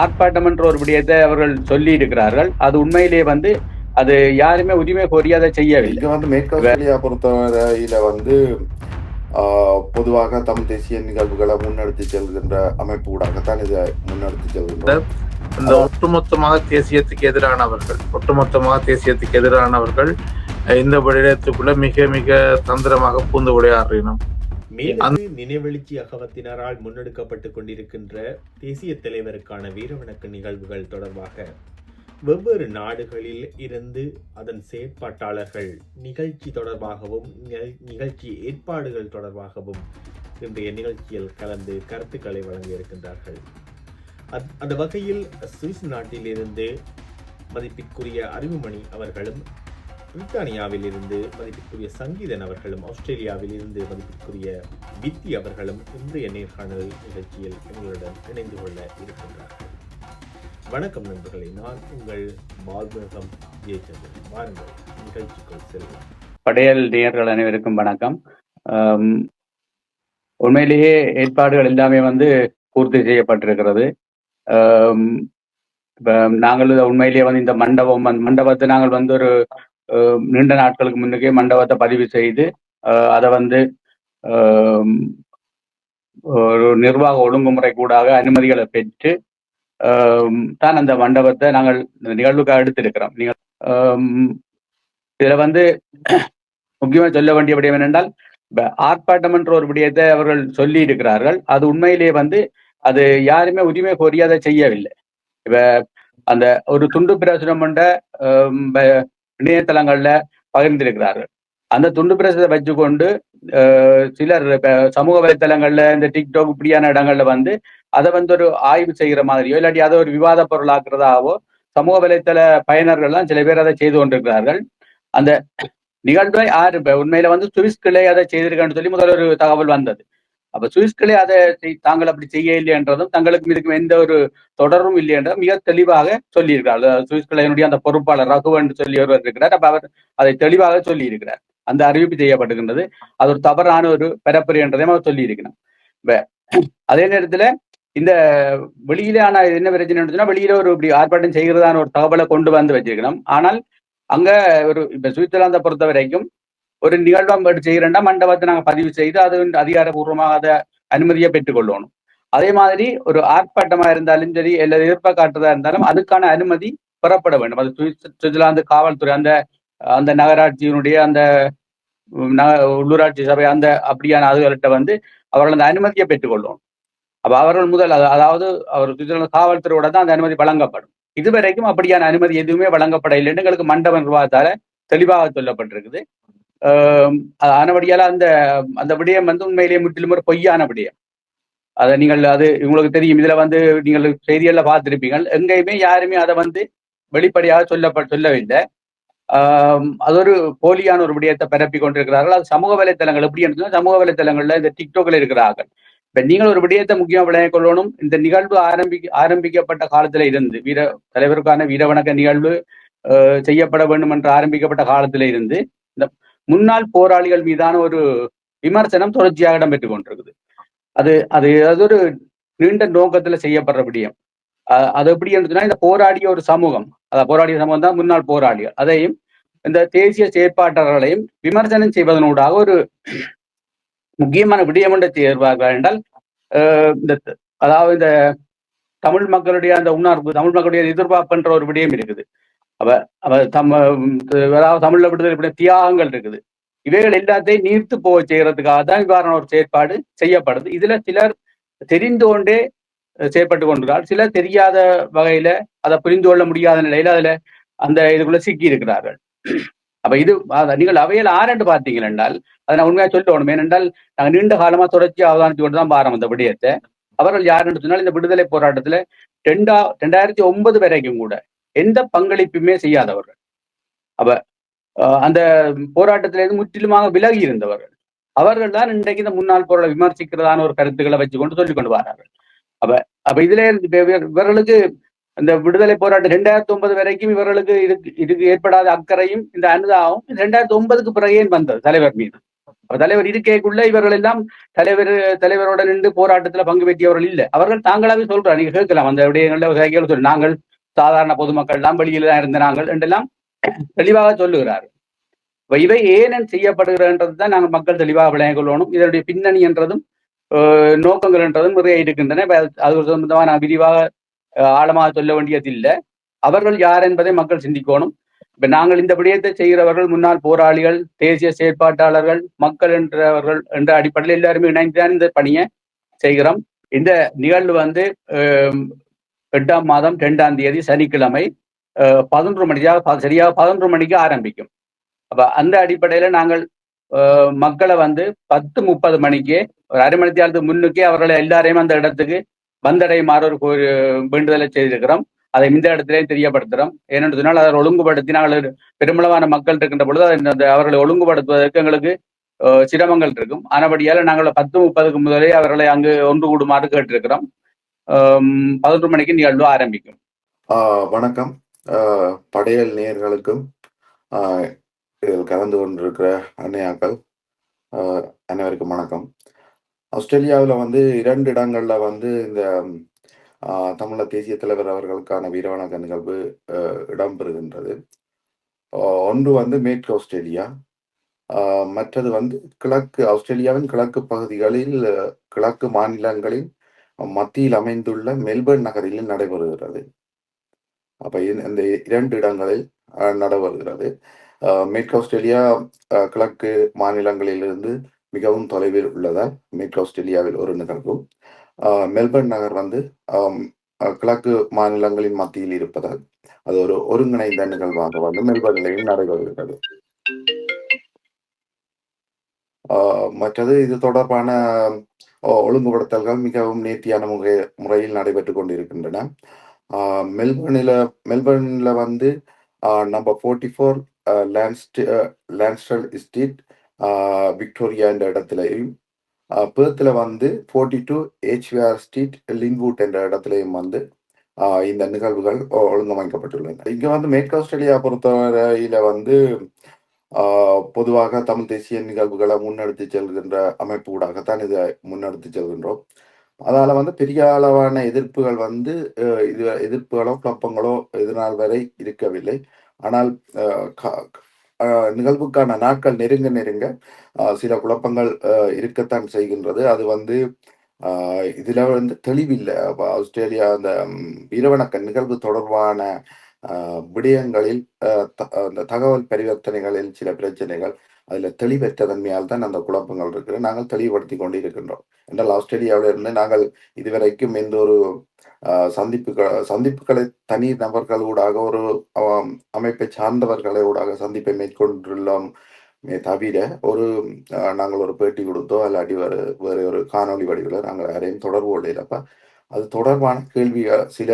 ஆர்ப்பாட்டம் என்ற ஒரு விடயத்தை அவர்கள் சொல்லி இருக்கிறார்கள் அது உண்மையிலேயே வந்து அது யாருமே உரிமை கோரி அதை செய்யவில்லை. இங்க வந்து மேற்கு ஆஸ்திரேலியா பொறுத்தவரையில வந்து பொதுவாக தமிழ் தேசிய நிகழ்வுகளை முன்னெடுத்து செல்கின்ற அமைப்பு ஊடாகத்தான் இதை முன்னெடுத்து செல்கின்றோம். இந்த ஒட்டுமொத்தமாக தேசியத்துக்கு எதிரானவர்கள் ஒட்டுமொத்தமாக தேசியத்துக்கு எதிரானவர்கள் இந்த விடயத்துக்குள்ள மிக மிக தந்திரமாக பூந்து விளையாடுறோம் மேலும் நினைவெழுச்சி அகவத்தினரால் முன்னெடுக்கப்பட்டுக் கொண்டிருக்கின்ற தேசிய தலைவருக்கான வீரவணக்க நிகழ்வுகள் தொடர்பாக வெவ்வேறு நாடுகளில் இருந்து அதன் செயற்பாட்டாளர்கள் நிகழ்ச்சி தொடர்பாகவும் நிகழ்- நிகழ்ச்சி ஏற்பாடுகள் தொடர்பாகவும் இன்றைய நிகழ்ச்சியில் கலந்து கருத்துக்களை வழங்கியிருக்கின்றார்கள். அத்- அந்த வகையில் சுவிஸ் நாட்டிலிருந்து மதிப்பிற்குரிய அறிவுமணி அவர்களும் பிரித்தானியாவில் இருந்து மதிப்பிற்குரிய சங்கீதன் அவர்களும் ஆஸ்திரேலியாவில் இருந்து மதிப்பிற்குரிய வித்தி அவர்களும் இன்றைய நேர்காணல் நிகழ்ச்சியில் எங்களுடன் இணைந்து கொள்ள இருக்கின்றார்கள். வணக்கம் நண்பர்களே நான் உங்கள் பால்முகம் ஜெயச்சந்திரன். வாருங்கள் நிகழ்ச்சிக்குள் செல்வோம். படையல் நேயர்கள் அனைவருக்கும் வணக்கம். உண்மையிலேயே ஏற்பாடுகள் எல்லாமே வந்து பூர்த்தி செய்யப்பட்டிருக்கிறது. நாங்கள் உண்மையிலேயே வந்து இந்த மண்டபம் மண்டபத்தை நாங்கள் வந்து ஒரு நீண்ட நாட்களுக்கு முன்னுக்கே மண்டபத்தை பதிவு செய்து அஹ், அதை வந்து ஒரு நிர்வாக ஒழுங்குமுறை கூடாக அனுமதிகளை பெற்று தான் அந்த மண்டபத்தை நாங்கள் நிகழ்வுக்காக எடுத்திருக்கிறோம். நீங்கள் இதில் வந்து முக்கியமா சொல்ல வேண்டிய விடயம் என்னென்றால் ஆர்ப்பாட்டம் என்ற ஒரு விடயத்தை அவர்கள் சொல்லி இருக்கிறார்கள் அது உண்மையிலேயே வந்து அது யாருமே உரிமை கோரி அதை செய்யவில்லை. இப்ப அந்த ஒரு துண்டு பிரசுரம் கொண்ட இணையதளங்கள்ல பகிர்ந்திருக்கிறார்கள். அந்த துண்டு பிரசத்தை வச்சுக்கொண்டு அஹ், சிலர் சமூக வலைத்தளங்கள்ல இந்த டிக்டாக் இப்படியான இடங்கள்ல வந்து அதை வந்து ஒரு ஆய்வு செய்கிற மாதிரியோ இல்லாட்டி அதை ஒரு விவாத பொருளாக்குறதாவோ சமூக வலைத்தள பயனர்கள்லாம் சில பேர் அதை செய்து கொண்டிருக்கிறார்கள். அந்த நிகழ்வை ஆறு உண்மையில வந்து சுவிஸ் கிளை அதை செய்திருக்கேன்னு சொல்லி முதல்ல ஒரு தகவல் வந்தது. அப்ப சுவிஸ்களே அதை செய்- தாங்கள் அப்படி செய்ய இல்லை என்றதும் தங்களுக்கு இதுக்கு எந்த ஒரு தொடரும் இல்லை என்றதும் மிக தெளிவாக சொல்லியிருக்கிறார். அதாவது அந்த பொறுப்பாளர் ரகுவன் சொல்லி ஒருவர் இருக்கிறார். அப்ப அவர் அதை தெளிவாக சொல்லி இருக்கிறார் அந்த அறிவிப்பு செய்யப்படுகின்றது அது ஒரு தவறான ஒரு பரப்புரை என்றதையும் அவர் சொல்லி இருக்கிறார் இப்ப அதே நேரத்துல இந்த வெளியில ஆனா என்ன பிரச்சனை வெளியில ஒரு இப்படி ஆர்ப்பாட்டம் செய்கிறதான ஒரு தகவலை கொண்டு வந்து வச்சிருக்கணும். ஆனால் அங்க ஒரு இப்ப சுவிட்சர்லாந்தை பொறுத்த வரைக்கும் ஒரு நிகழ்வம் எடுத்து மண்டபத்தை நாங்க பதிவு செய்து அது வந்து அதை அனுமதியை பெற்றுக்கொள்ளணும் அதே மாதிரி ஒரு ஆர்ப்பாட்டமா இருந்தாலும் சரி இல்லை எதிர்ப்பை காட்டுறதா இருந்தாலும் அதுக்கான அனுமதி பெறப்பட வேண்டும் அது சுவிட்சர்லாந்து காவல்துறை அந்த அந்த நகராட்சியினுடைய அந்த நக- உள்ளூராட்சி சபை அந்த அப்படியான அதுகள்கிட்ட வந்து அவர்கள் அந்த அனுமதியை பெற்றுக்கொள்ளணும் அப்ப அவர்கள் முதல் அதாவது அவர் சுவிட்சர்லாந்து காவல்துறையோட தான் அந்த அனுமதி வழங்கப்படும் இதுவரைக்கும் அப்படியான அனுமதி எதுவுமே வழங்கப்பட இல்லைன்னு எங்களுக்கு மண்டப நிர்வாகத்தால தெளிவாக சொல்லப்பட்டிருக்குது ஆனபடியால அந்த அந்த விடயம் வந்து உண்மையிலேயே முற்றிலும் ஒரு பொய்யான விடயம். அதை நீங்கள் அது உங்களுக்கு தெரியும். இதுல வந்து நீங்கள் செய்திகள்ல பார்த்திருப்பீங்க எங்கேயுமே யாருமே அதை வந்து வெளிப்படையாக சொல்ல சொல்லவில்லை. ஆஹ் அது ஒரு போலியான ஒரு விடயத்தை பரப்பி கொண்டிருக்கிறார்கள். அது சமூக வலைத்தளங்கள் எப்படி என்று சமூக வலைத்தளங்கள்ல இந்த டிக்டோக்ல இருக்கிறார்கள். இப்ப நீங்கள் ஒரு விடயத்தை முக்கியமா விளங்கிக் கொள்ளணும். இந்த நிகழ்வு ஆரம்பி ஆரம்பிக்கப்பட்ட காலத்துல இருந்து வீர தலைவருக்கான வீரவணக்க நிகழ்வு ஆஹ் செய்யப்பட வேண்டும் என்று ஆரம்பிக்கப்பட்ட காலத்துல இருந்து இந்த முன்னாள் போராளிகள் மீதான ஒரு விமர்சனம் தொடர்ச்சியாக இடம்பெற்றுக் கொண்டிருக்குது. அது அது அது ஒரு நீண்ட நோக்கத்துல செய்யப்படுற விடயம். அஹ் அது எப்படி சொன்னா இந்த போராடிய ஒரு சமூகம் அதாவது போராடிய சமூகம் தான் முன்னாள் போராளிகள். அதையும் இந்த தேசிய செயற்பாட்டாளர்களையும் விமர்சனம் செய்வதனூடாக ஒரு முக்கியமான விடயம் என்று சேர்வார்கள் என்றால் இந்த அதாவது இந்த தமிழ் மக்களுடைய அந்த உணர்வு தமிழ் மக்களுடைய எதிர்பார்ப்புன்ற ஒரு விடயம் இருக்குது. அவ தம்ம அதாவது தமிழ்ல விடுதலை இப்படி தியாகங்கள் இருக்குது. இவைகள் எல்லாத்தையும் நீர்த்து போக செய்யறதுக்காக தான் இவ்வாறான ஒரு செயற்பாடு செய்யப்படுது. இதுல சிலர் தெரிந்து கொண்டே செயற்பட்டு கொண்டிருக்கிறார் சிலர் தெரியாத வகையில அதை புரிந்து கொள்ள முடியாத நிலையில அதுல அந்த இதுக்குள்ள சிக்கி இருக்கிறார்கள் அப்ப இது நீங்கள் அவையில் ஆரண்டு பார்த்தீங்கள் என்றால் அதை நான் உண்மையா சொல்லணும். ஏனென்றால் நாங்கள் நீண்ட காலமா தொடர்ச்சி அவதானித்து கொண்டு தான் பாரம் அந்த விடயத்தை. அவர்கள் யாருன்னு சொன்னால் இந்த விடுதலை போராட்டத்துல ரெண்டா ரெண்டாயிரத்தி ஒன்பது வரைக்கும் கூட எந்த பங்களிப்புமே செய்யாதவர்கள். அப்ப அந்த போராட்டத்திலிருந்து முற்றிலுமாக விலகி இருந்தவர்கள். அவர்கள் தான் இன்றைக்கு இந்த முன்னாள் போராட விமர்சிக்கிறதான ஒரு கருத்துக்களை வச்சுக்கொண்டு சொல்லிக் கொண்டு வரார்கள். அப்ப அப்ப இதுல இருந்து இவர்களுக்கு இந்த விடுதலை போராட்டம் ரெண்டாயிரத்தி ஒன்பது வரைக்கும் இவர்களுக்கு இதுக்கு இதுக்கு ஏற்படாத அக்கறையும் இந்த அனுதாபம் ரெண்டாயிரத்தி ஒன்பதுக்கு பிறகே வந்தது தலைவர் மீது? அப்ப தலைவர் இருக்கைக்குள்ள இவர்கள் எல்லாம் தலைவர் தலைவரோட நின்று போராட்டத்துல பங்கு பெற்றியவர்கள் இல்லை. அவர்கள் தாங்களாவே சொல்றாங்க நீங்க கேட்கலாம். அந்த விடயங்கள்ல சொல்லி நாங்கள் சாதாரண பொதுமக்கள் எல்லாம் வெளியில தான் இருந்த நாங்கள் என்றெல்லாம் தெளிவாக சொல்லுகிறார் இப்ப இவை ஏன் செய்யப்படுகிறன்றது தான் நாங்கள் மக்கள் தெளிவாக விளங்கிக் கொள்ளணும். இதனுடைய பின்னணி என்றதும் நோக்கங்கள் என்றதும் நிறைய இருக்கின்றன. அது- ஒரு சம்பந்தமாக நான் விரிவாக ஆழமாக சொல்ல வேண்டியதில்லை. அவர்கள் யார் என்பதை மக்கள் சிந்திக்கணும். இப்ப நாங்கள் இந்த விடயத்தை செய்கிறவர்கள் முன்னாள் போராளிகள் தேசிய செயற்பாட்டாளர்கள் மக்கள் என்றவர்கள் என்ற அடிப்படையில் எல்லாருமே இணைந்துதான் இந்த பணியை செய்கிறோம். இந்த நிகழ்வு வந்து எட்டாம் மாதம் ரெண்டாம் தேதி சனிக்கிழமை அஹ், பதினொன்று மணிக்காக சரியாக பதினொன்று மணிக்கு ஆரம்பிக்கும். அப்ப அந்த அடிப்படையில நாங்கள் அஹ், மக்களை வந்து பத்து முப்பது மணிக்கே ஒரு அரை மணி நேரத்துக்கு முன்னுக்கே அவர்களை எல்லாரையும் அந்த இடத்துக்கு வந்தடையுமாறு ஒரு ஒரு வேண்டுதலை செய்திருக்கிறோம். அதை இந்த இடத்திலேயும் தெரியப்படுத்துகிறோம் ஏனென்று சொன்னால் அதை ஒழுங்குபடுத்தி நாங்கள் பெருமளவான மக்கள் இருக்கின்ற பொழுது அதை அந்த அவர்களை ஒழுங்குபடுத்துவதற்கு எங்களுக்கு அஹ், சிரமங்கள் இருக்கும். ஆனபடியால் நாங்கள் பத்து முப்பதுக்கு முதலே அவர்களை அங்கு ஒன்று கூடுமாறு கேட்டிருக்கிறோம். பதினொரு மணிக்கு நிகழ்வு ஆரம்பிக்கும். ஆஹ் வணக்கம். ஆஹ் படையல் நேயர்களுக்கும் ஆஹ் இதில் கலந்து கொண்டிருக்கிற அன்னையாக்கள் ஆஹ் அனைவருக்கும் வணக்கம். ஆஸ்திரேலியாவில் வந்து இரண்டு இடங்கள்ல வந்து இந்த தமிழ தேசிய தலைவர் அவர்களுக்கான வீரவணக்க நிகழ்வு இடம்பெறுகின்றது. ஒன்று வந்து மேற்கு ஆஸ்திரேலியா மற்றது வந்து கிழக்கு ஆஸ்திரேலியாவின் கிழக்கு பகுதிகளில் கிழக்கு மாநிலங்களின் மத்தியில் அமைந்துள்ள மெல்பர்ன் நகரில் நடைபெறுகிறது. அப்ப இந்த இரண்டு இடங்களில் அஹ், நடைபெறுகிறது. மேற்கு ஆஸ்திரேலியா கிழக்கு மாநிலங்களிலிருந்து மிகவும் தொலைவில் உள்ளதால் மேற்கு ஆஸ்திரேலியாவில் ஒரு நிகழ்வும் மெல்பர்ன் நகர் வந்து கிழக்கு மாநிலங்களின் மத்தியில் இருப்பதால் அது ஒரு ஒருங்கிணைந்த நிகழ்வாக வந்து மெல்பர்னிலையும் நடைபெறுகிறது. ஆஹ் மற்றது இது தொடர்பான ஒழுங்குபடுத்தல்கள் மிகவும் நேர்த்தியான முறை முறையில் நடைபெற்று கொண்டிருக்கின்றன. மெல்பர்னில் மெல்பர்னில் வந்து number forty four லேண்ட்ஸ்ட் Lonsdale street Victoria என்ற இடத்துலையும் பேர்த்தில் வந்து forty two H V R street Linwood என்ற இடத்துலையும் வந்து இந்த நிகழ்வுகள் ஒழுங்கமைக்கப்பட்டுள்ளன. இங்கே வந்து மேற்கு ஆஸ்திரேலியா பொறுத்தவரையில் வந்து பொதுவாக தமிழ் தேசிய நிகழ்வுகளை முன்னெடுத்து செல்கின்ற அமைப்பு ஊடாகத்தான் இதை முன்னெடுத்து செல்கின்றோம். அதால வந்து பெரிய அளவான எதிர்ப்புகள் வந்து இது எதிர்ப்புகளோ குழப்பங்களோ இது வரை இருக்கவில்லை. ஆனால் அஹ், அஹ், நிகழ்வுக்கான நாட்கள் நெருங்க நெருங்க சில குழப்பங்கள் அஹ், இருக்கத்தான் செய்கின்றது. அது வந்து ஆஹ், இதுல வந்து தெளிவில்லை. ஆஸ்திரேலியா அந்த ம், வீரவணக்க நிகழ்வு தொடர்பான விடயங்களில் த- அந்த தகவல் பரிவர்த்தனைகளில் சில பிரச்சனைகள் அதுல தெளிவற்ற தன்மையால் தான் அந்த குழப்பங்கள் இருக்கு நாங்கள் தெளிவுபடுத்தி கொண்டு இருக்கின்றோம் என்றால் ஆஸ்திரேலியாவில் இருந்து நாங்கள் இதுவரைக்கும் எந்த ஒரு சந்திப்புகள் சந்திப்புகளை தனி நபர்களூடாக ஒரு அமைப்பை சார்ந்தவர்களை ஊடாக சந்திப்பை மேற்கொண்டுள்ளோம். மே தவிர ஒரு நாங்கள் ஒரு பேட்டி கொடுத்தோ இல்லாட்டி வேறு வேறு ஒரு காணொளி வடிவில் நாங்கள் யாரையும் தொடர்பு கொள்ளையிலப்ப. அது தொடர்பான கேள்விகள் சில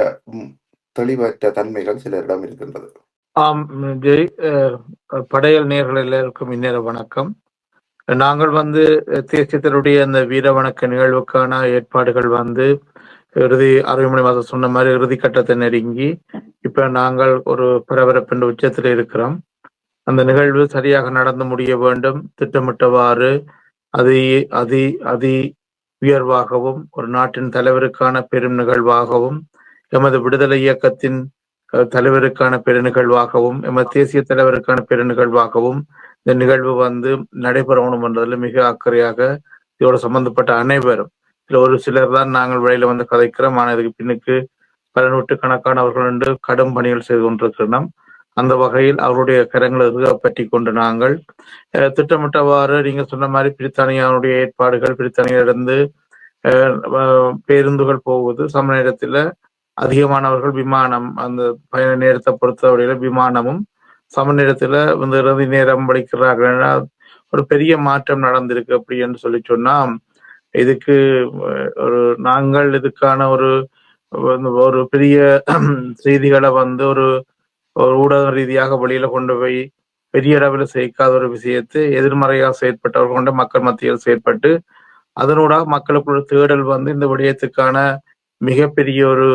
தெளிவற்ற தன்மைகள் சிலரிடம் இருக்கின்றது. ஆம் ஜெய் படையல் நேர்கள் எல்லாருக்கும் இந்நேர வணக்கம். நாங்கள் வந்து தேசியத்தினுடைய அந்த வீர வணக்க நிகழ்வுக்கான ஏற்பாடுகள் வந்து இறுதி அறுபது மாதம் சொன்ன மாதிரி இறுதி கட்டத்தை நெருங்கி இப்ப நாங்கள் ஒரு பரபரப்பின் உச்சத்தில் இருக்கிறோம். அந்த நிகழ்வு சரியாக நடந்து முடிய வேண்டும் திட்டமிட்டவாறு அதி அதி அதி உயர்வாகவும் ஒரு நாட்டின் தலைவருக்கான பெரும் நிகழ்வாகவும் எமது விடுதலை இயக்கத்தின் தலைவருக்கான பெருநிகழ்வாகவும் எமது தேசிய தலைவருக்கான பெருநிகழ்வாகவும் இந்த நிகழ்வு வந்து நடைபெறணும் என்றதில் மிக அக்கறையாக இதோட சம்பந்தப்பட்ட அனைவரும் இதுல ஒரு சிலர் தான் நாங்கள் வெளியில வந்து கதைக்கிறோம். ஆனால் இதுக்கு பின்னுக்கு பல நூற்றுக்கணக்கானவர்கள் என்று கடும் பணிகள் செய்து கொண்டிருக்கிறோம் அந்த வகையில் அவருடைய கரங்களை பற்றி கொண்டு நாங்கள் திட்டமிட்டவாறு நீங்க சொன்ன மாதிரி பிரித்தானியாவுடைய ஏற்பாடுகள் பிரித்தானியிலிருந்து பேருந்துகள் போவது சம நேரத்தில் அதிகமானவர்கள் விமானம் அந்த பயண நேரத்தை பொறுத்தவரையில விமானமும் சம நேரத்துல வந்து இறுதி நேரம் படிக்கிறார்கள். ஒரு பெரிய மாற்றம் நடந்திருக்கு அப்படி என்று சொல்லி சொன்னா இதுக்கு ஒரு நாங்கள் இதுக்கான ஒரு ஒரு பெரிய செய்திகளை வந்து ஒரு ஒரு ஊடக ரீதியாக வெளியில கொண்டு போய் பெரிய அளவில் சேர்க்காத ஒரு விஷயத்தை எதிர்மறையாக செயற்பட்டவர்கள் கொண்ட மக்கள் மத்தியில் செயற்பட்டு அதனூடாக மக்களுக்குள்ள தேடல் வந்து இந்த விடயத்துக்கான மிகப்பெரிய ஒரு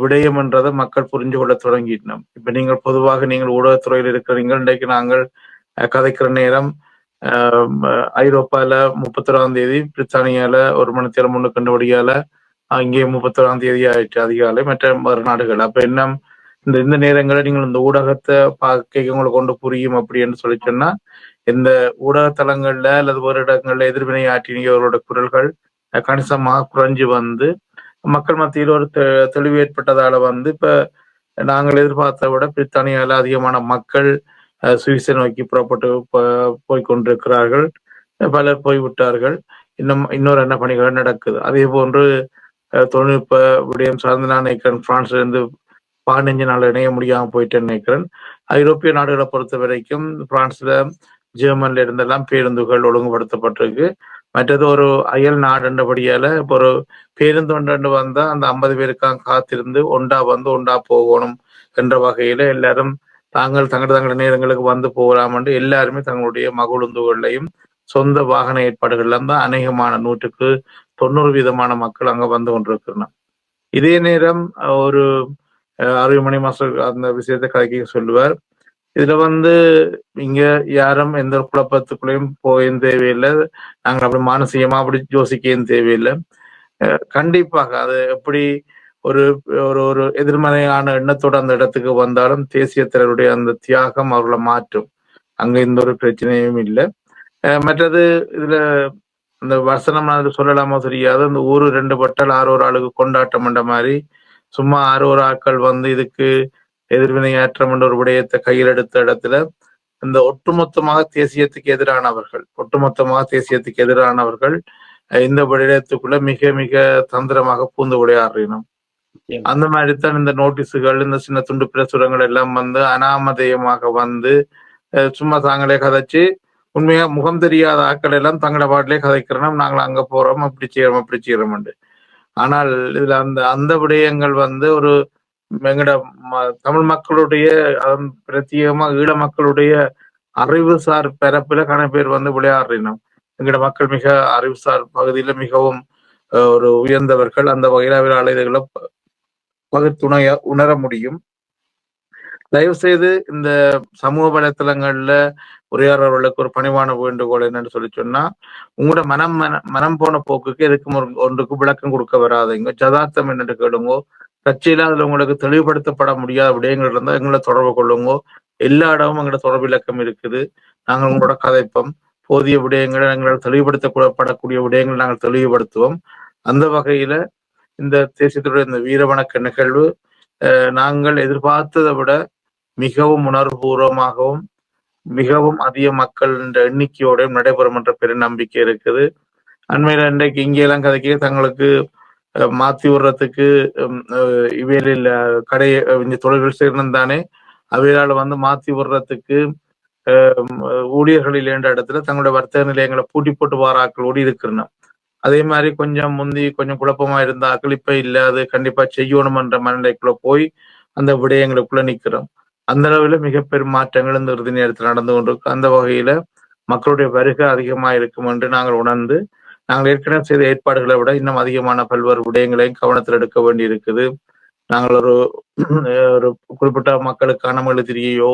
விடயம் என்றதை மக்கள் புரிஞ்சு கொள்ள தொடங்கிட்டோம். இப்ப நீங்கள் பொதுவாக நீங்கள் ஊடகத்துறையில் இருக்கிறீங்க இன்றைக்கு நாங்கள் கதைக்கிற நேரம் ஆம், ஐரோப்பால முப்பத்தொராம் தேதி பிரித்தானியால ஒரு மணி நேரம் முன்னு கண்டுபிடியால அங்கே முப்பத்தொராம் தேதி ஆயிடுச்சு அதிகாலை மற்ற மறுநாடுகள். அப்ப என்ன இந்த இந்த நேரங்களில் நீங்கள் இந்த ஊடகத்தை பார்க்க உங்களுக்கு கொண்டு புரியும் அப்படின்னு சொல்லி சொன்னா இந்த ஊடகத்தலங்கள்ல அல்லது ஒரு இடங்கள்ல எதிர்வினை ஆற்றினவர்களோட குரல்கள் கணிசமாக குறைஞ்சு வந்து மக்கள் மத்தியில் ஒரு தெ- தெளிவு ஏற்பட்டதால வந்து இப்ப நாங்கள் எதிர்பார்த்த விட பிரித்தானியாவில் அதிகமான மக்கள் அஹ், சுவிஸை நோக்கி புறப்பட்டு ப- கொண்டிருக்கிறார்கள். பலர் போய்விட்டார்கள். இன்னும் இன்னொரு என்ன பணிகள் நடக்குது. அதே போன்று தொழில்நுட்ப விடயம் சார்ந்து நான் நினைக்கிறேன். பிரான்ஸ்ல இருந்து பதினஞ்சு நாள் இணைய முடியாமல் போயிட்டேன்னு நினைக்கிறேன். ஐரோப்பிய நாடுகளை பொறுத்த வரைக்கும் பிரான்ஸ்ல ஜெர்மன்ல இருந்தெல்லாம் பேருந்துகள் ஒழுங்குபடுத்தப்பட்டிருக்கு. மற்றது ஒரு அயல் நாடுன்றபடியால இப்போ ஒரு பேருந்து ஒன்று வந்தா அந்த ஐம்பது பேருக்காக காத்திருந்து ஒண்டா வந்து ஒண்டா போகணும் என்ற வகையில எல்லாரும் தாங்கள் தங்கள் தங்கள் நேரங்களுக்கு வந்து போகலாம் என்று எல்லாருமே தங்களுடைய மகளுந்துகளையும் சொந்த வாகன ஏற்பாடுகள்ல தான் அநேகமான நூற்றுக்கு தொண்ணூறு வீதமான மக்கள் அங்க வந்து கொண்டிருக்கிறாங்க இதே நேரம் ஒரு அறுபது மணி மாசம் அந்த விஷயத்தை கலக்கி சொல்லுவார். இதுல வந்து இங்க யாரும் எந்த குழப்பத்துக்குள்ளேயும் போயும் தேவையில்லை. நாங்கள் அப்படி மானசீகமா அப்படி யோசிக்கவும் தேவையில்லை. கண்டிப்பாக அது எப்படி ஒரு ஒரு ஒரு எதிர்மறையான எண்ணத்தோட அந்த இடத்துக்கு வந்தாலும் தேசிய அந்த தியாகம் அவர்களை மாற்றும். அங்க எந்த ஒரு பிரச்சனையும் இல்லை. அஹ், மற்றது இதுல இந்த வசனம் சொல்லலாமா சொல்லலாமோ தெரியாது. அந்த ஊரு ரெண்டு பட்டல் ஆறு ஒரு ஆளுக்கு கொண்டாட்டம் என்ற மாதிரி சும்மா ஆறு ஒரு ஆட்கள் வந்து இதுக்கு எதிர்வினையாற்றம் என்ற ஒரு விடயத்தை கையில் எடுத்த இடத்துல இந்த ஒட்டுமொத்தமாக தேசியத்துக்கு எதிரானவர்கள் ஒட்டுமொத்தமாக தேசியத்துக்கு எதிரானவர்கள் இந்த விடயத்துக்குள்ள மிக மிக தந்திரமாக பூந்து விளையாடுறோம் அந்த மாதிரி தான் இந்த நோட்டீஸுகள் இந்த சின்ன துண்டு பிரசுரங்கள் எல்லாம் வந்து அனாமதேயமாக வந்து சும்மா தாங்களே கதைச்சு உண்மையா முகம் தெரியாத ஆட்கள் எல்லாம் தங்களோட பாட்டிலே கதைக்கிறோம் நாங்கள் அங்க போறோம் அப்படி செய்யறோம் அப்படி செய்யறோம் ஆனால் இதுல அந்த அந்த விடயங்கள் வந்து ஒரு எங்கட ம- தமிழ் மக்களுடைய பிரத்யேகமா ஈழ மக்களுடைய அறிவுசார் பரப்புல கன பேர் வந்து விளையாடுறோம் எங்கட மக்கள் மிக அறிவுசார் பகுதியில மிகவும் ஒரு உயர்ந்தவர்கள். அந்த வகையில அவரால் இதுகளை ப- பகுத்துணைய உணர முடியும். தயவு செய்து இந்த சமூக வலைத்தளங்கள்ல உரையாடுறவர்களுக்கு ஒரு பணிவான வேண்டுகோள் என்னன்னு சொல்லி சொன்னா உங்களோட மனம் மன- மனம் போன போக்குக்கு எதுக்கும் ஒரு ஒன்றுக்கு விளக்கம் கொடுக்க வராதுங்க. ஜதார்த்தம் என்னன்னு கேளுங்கோ. தற்செயலாக அதுல உங்களுக்கு தெளிவுபடுத்தப்பட முடியாத விடயங்கள் இருந்தால் எங்களை தொடர்பு கொள்ளுங்க. எல்லா இடமும் எங்களோட தொடர்பு இலக்கம் இருக்குது. நாங்கள் உங்களோட கதைப்போம். போதிய விடயங்களை எங்களால் தெளிவுபடுத்தப்படக்கூடிய விடயங்களை நாங்கள் தெளிவுபடுத்துவோம். அந்த வகையில இந்த தேசியத்துடைய இந்த வீரவணக்க நிகழ்வு அஹ், நாங்கள் எதிர்பார்த்ததை விட மிகவும் உணர்வுபூர்வமாகவும் மிகவும் அதிக மக்கள் என்ற எண்ணிக்கையோடையும் நடைபெறும் என்ற பெரிய நம்பிக்கை இருக்குது. அண்மையில இன்றைக்கு இங்கெல்லாம் கதைக்கு தங்களுக்கு மாத்தி விடுறதுக்கு இவையில அஹ், கடை இந்த தொழில்கள் சேர்ந்தானே அவையால் அவையால வந்து மாத்தி விடுறதுக்கு ஊழியர்களில் ஊழியர்கள் இல்லைன்ற இடத்துல தங்களுடைய வர்த்தக நிலையங்களை பூட்டி போட்டு வாராக்கள் ஓடி இருக்கிறன அதே மாதிரி கொஞ்சம் முந்தி கொஞ்சம் குழப்பமா இருந்த ஆக்கள் இப்ப இல்ல அது கண்டிப்பா செய்யணுமன்ற மனநிலைக்குள்ள போய் அந்த விடயங்களுக்குள்ள நிக்கிறோம். அந்த அளவுல மிக பெரும் மாற்றங்கள் இந்த இறுதி நேரத்தில் நடந்து கொண்டிருக்கு. அந்த வகையில மக்களுடைய வருகை அதிகமா இருக்கும் என்று நாங்கள் உணர்ந்து நாங்கள் ஏற்கனவே செய்த ஏற்பாடுகளை விட இன்னும் அதிகமான பல்வேறு விடயங்களையும் கவனத்தில் எடுக்க வேண்டி இருக்குது நாங்கள் ஒரு ஒரு குறிப்பிட்ட மக்களுக்கான மெழுதிரியையோ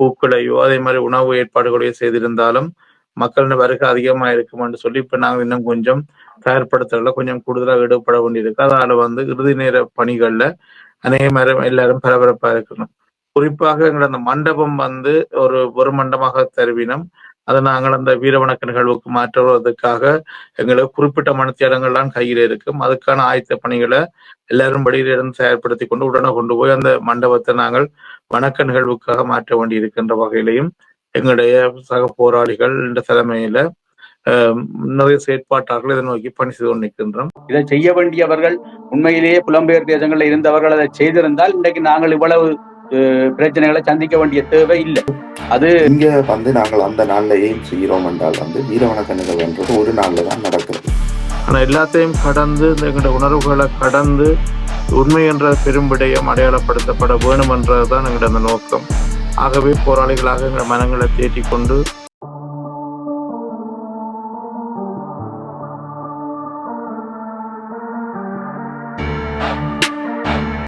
பூக்களையோ அதே மாதிரி உணவு ஏற்பாடுகளையோ செய்திருந்தாலும் மக்களின் வருகை அதிகமாக இருக்கும் என்று சொல்லி இப்போ நாங்கள் இன்னும் கொஞ்சம் தயார்படுத்தல கொஞ்சம் கூடுதலாக ஈடுபட வேண்டியிருக்கு. அதனால வந்து இறுதி நேர பணிகள்ல அநேக நேரம் எல்லாரும் பரபரப்பா இருக்கணும். குறிப்பாக எங்களோட அந்த மண்டபம் வந்து ஒரு ஒரு மண்டபமாக தருவினம் அதை நாங்கள் அந்த வீரவணக்க நிகழ்வுக்கு மாற்றுவதற்காக எங்களுக்கு குறிப்பிட்ட மனத்தியாரங்கள்லாம் கையில் இருக்கும். அதுக்கான ஆயத்த பணிகளை எல்லாரும் வெளியில இருந்து கொண்டு உடனே கொண்டு போய் அந்த மண்டபத்தை நாங்கள் வணக்க நிகழ்வுக்காக மாற்ற வேண்டி இருக்கின்ற வகையிலையும் எங்களுடைய சக போராளிகள் என்ற தலைமையில நிறைய செயற்பாட்டாளர்கள் இதை நோக்கி பணி செய்து கொண்டிருக்கின்றோம். இதை செய்ய வேண்டியவர்கள் உண்மையிலேயே புலம்பெயர் தேசங்களில் இருந்தவர்கள் அதை செய்திருந்தால் இன்றைக்கு நாங்கள் இவ்வளவு பிரச்சனைகளை சந்திக்க வேண்டிய தேவை இல்லை. அது இங்க வந்து நாங்கள் அந்த நாள்ல ஏன் செய்கிறோம் என்றால் வந்து வீரவணக்க நிகழ்வுன்றது ஒரு நாள்ல தான் நடக்குது ஆனா எல்லாத்தையும் கடந்து இந்த எங்களுடைய உணர்வுகளை கடந்து உண்மை என்ற பெரும் விடயம் அடையாளப்படுத்தப்பட வேணும் என்றதுதான் எங்களுடைய அந்த நோக்கம். ஆகவே போராளிகளாக எங்கள் மனங்களை தேற்றிக் கொண்டு